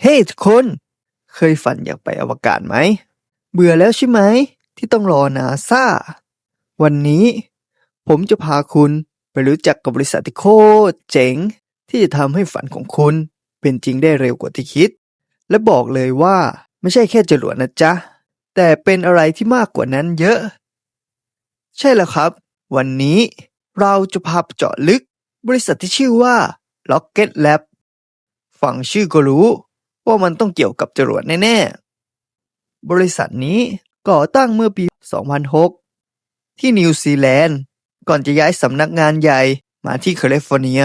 เฮ้ทุกคน เคยฝันอยากไปอวกาศไหม เบื่อแล้วใช่ไหม ที่ต้องรอนาซาวันนี้ ผมจะพาคุณไปรู้จักกับบริษัทที่โคตรเจ๋ง ที่จะทำให้ฝันของคุณเป็นจริงได้เร็วกว่าที่คิด และบอกเลยว่าไม่ใช่แค่จรวดนะจ๊ะ แต่เป็นอะไรที่มากกว่านั้นเยอะ ใช่แล้วครับ วันนี้เราจะพาไปเจาะลึกบริษัทที่ชื่อว่า Rocket Lab ฟังชื่อก็รู้ ว่ามันต้องเกี่ยวกับจรวดแน่ๆ บริษัทนี้ก่อตั้งเมื่อปี 2006 ที่นิวซีแลนด์ ก่อนจะย้ายสำนักงานใหญ่มาที่แคลิฟอร์เนีย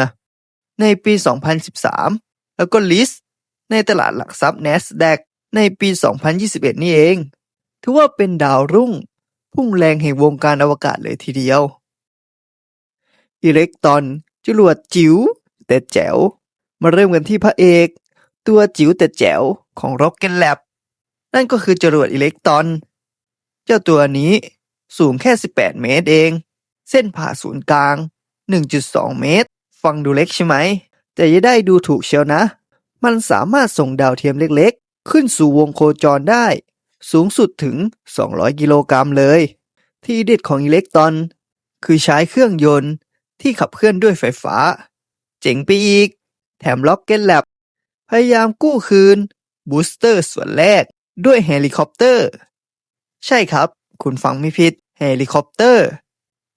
ในปี 2013 แล้วก็ลิสต์ในตลาดหลักทรัพย์ NASDAQ ในปี 2021 นี่เอง ถือว่าเป็นดาวรุ่ง พุ่งแรงแห่งวงการอวกาศเลยทีเดียว อิเล็กตรอนจรวดจิ๋วแต่แจ๋ว มาเริ่มกันที่พระเอก ตัวจิ๋วแต่แจ๋วของ Rocket Lab นั่นก็คือจรวดอิเล็กตรอน เจ้าตัวนี้สูงแค่ 18 เมตรเอง เส้นผ่าศูนย์กลาง 1.2 เมตร ฟังดูเล็กใช่ไหม แต่อย่าได้ดูถูกเชียวนะ มันสามารถส่งดาวเทียมเล็กๆ ขึ้นสู่วงโคจรได้ สูงสุดถึง 200 กิโลกรัมเลย ที่เด็ดของอิเล็กตรอน คือใช้เครื่องยนต์ที่ขับเคลื่อนด้วยไฟฟ้า เจ๋งไปอีก แถม Rocket Lab พยายามกู้คืน บูสเตอร์ส่วนแรก ด้วยเฮลิคอปเตอร์ ใช่ครับ คุณฟังไม่ผิด เฮลิคอปเตอร์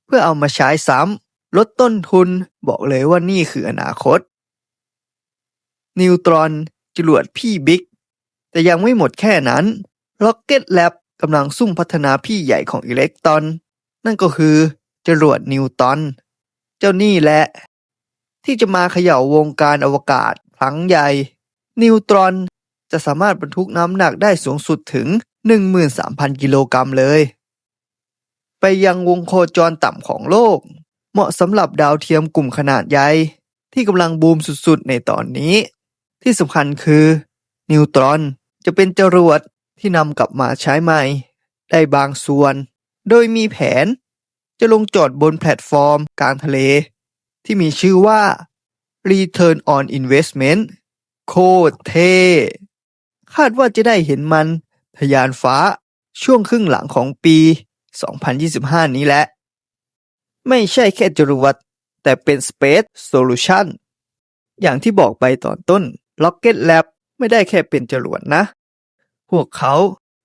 เพื่อเอามาใช้ซ้ำ ลดต้นทุน บอกเลยว่านี่คืออนาคต นิวตรอน จรวดพี่บิ๊ก แต่ยังไม่หมดแค่นั้น Rocket Lab กำลังซุ่มพัฒนาพี่ใหญ่ของอิเล็กตรอน นั่นก็คือจรวดนิวตรอนเจ้านี่แหละ ที่จะมาเขย่าวงการอวกาศครั้งใหญ่ นิวตรอน จะสามารถบรรทุกน้ำหนักได้สูงสุดถึง 13,000 กิโลกรัมเลย ไปยังวงโคจรต่ำของโลก เหมาะสำหรับดาวเทียมกลุ่มขนาดใหญ่ ที่กำลังบูมสุดๆ ในตอนนี้ ที่สำคัญคือ นิวตรอนจะเป็นจรวดที่นำกลับมาใช้ใหม่ ได้บางส่วน โดยมีแผน จะลงจอดบนแพลตฟอร์มกลางทะเล ที่มีชื่อว่า Return on Investment โคตรเท่คาดว่าจะได้เห็นมันทะยานฟ้าช่วงครึ่งหลังของปี 2025 นี้แหละ ไม่ใช่แค่จรวดแต่เป็น Space Solution อย่างที่บอกไปตอนต้น Rocket Lab ไม่ได้แค่เป็นจรวดนะ พวกเขา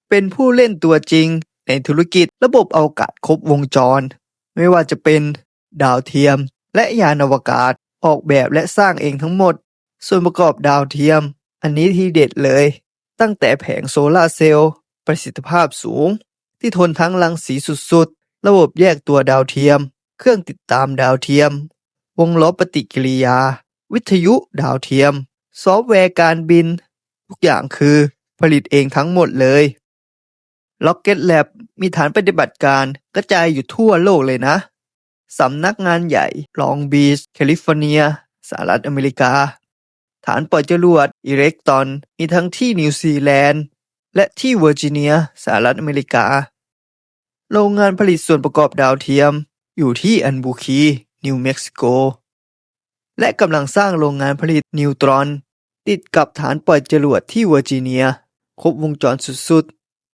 เป็นผู้เล่นตัวจริงในธุรกิจระบบอวกาศครบวงจร ไม่ว่าจะเป็นดาวเทียมและยานอวกาศออกแบบและสร้างเองทั้งหมด ส่วนประกอบดาวเทียม อันนี้ที่เด็ดเลย ตั้งแต่แผงโซลาร์เซลล์ ประสิทธิภาพสูง ที่ทนทั้งรังสีสุดๆ ระบบแยกตัวดาวเทียม เครื่องติดตามดาวเทียม วงล้อปฏิกิริยา วิทยุดาวเทียม ซอฟต์แวร์การบิน ทุกอย่างคือผลิตเองทั้งหมดเลย Rocket Lab มีฐานปฏิบัติการกระจายอยู่ทั่วโลกเลยนะ สำนักงานใหญ่ลองบีชแคลิฟอร์เนียสหรัฐอเมริกา ฐานปล่อยจรวดอิเล็กตรอน มีทั้งที่นิวซีแลนด์ และที่เวอร์จิเนีย สหรัฐอเมริกา โรงงานผลิตส่วนประกอบดาวเทียม อยู่ที่อันบูคี นิวเม็กซิโก และกำลังสร้างโรงงานผลิตนิวตรอน ติดกับฐานปล่อยจรวดที่เวอร์จิเนีย ครบวงจรสุด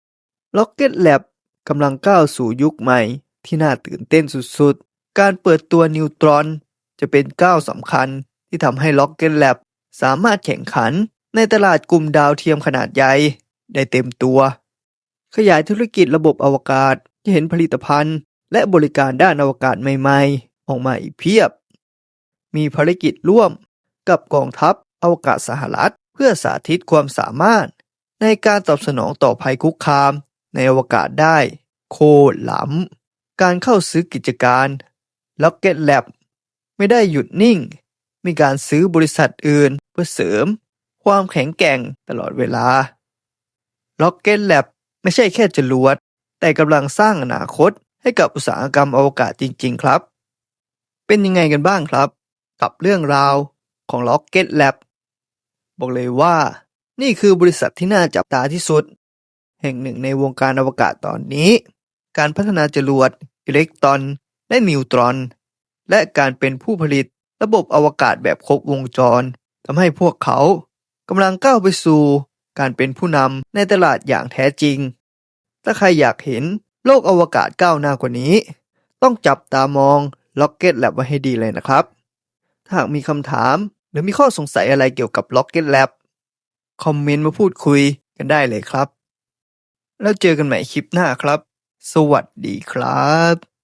ๆ Rocket Lab กำลังก้าวสู่ยุคใหม่ที่น่าตื่นเต้นสุดๆ การเปิดตัวนิวตรอนจะเป็นก้าวสำคัญที่ทำให้ Rocket Lab สามารถแข่งขันในตลาดกลุ่มดาวเทียมขนาดใหญ่ได้เต็มตัว ขยายธุรกิจระบบอวกาศจะเห็นผลิตภัณฑ์ และบริการด้านอวกาศใหม่ๆ ออกมาอีกเพียบ มีภารกิจร่วมกับกองทัพอวกาศสหรัฐ เพื่อสาธิตความสามารถ ในการตอบสนองต่อภัยคุกคาม ในอวกาศได้ โคตรล้ำการเข้าซื้อกิจการ Rocket Lab ไม่ได้หยุดนิ่ง มีการซื้อบริษัทอื่น พื่อเสริมความแข็งแกร่งตลอดเวลา Rocket Lab ไม่ใช่แค่จรวด แต่กำลังสร้างอนาคตให้กับอุตสาหกรรมอวกาศจริง ๆ ครับ เป็นยังไงกันบ้างครับ กับเรื่องราวของ Rocket Lab บอกเลยว่า นี่คือบริษัทที่น่าจับตาที่สุด แห่งหนึ่งในวงการอวกาศตอนนี้ การพัฒนาจรวดอิเล็กตรอนและนิวตรอน และการเป็นผู้ผลิตระบบอวกาศแบบครบวงจร ทำให้พวกเขากำลังก้าวไปสู่การเป็นผู้นำในตลาดอย่างแท้จริง ถ้าใครอยากเห็นโลกอวกาศก้าวหน้ากว่านี้ ต้องจับตามอง Rocket Lab ไว้ให้ดีเลยนะครับ ถ้าหากมีคำถามหรือมีข้อสงสัยอะไรเกี่ยวกับ Rocket Lab คอมเมนต์มาพูดคุยกันได้เลยครับ แล้วเจอกันใหม่คลิปหน้าครับ สวัสดีครับ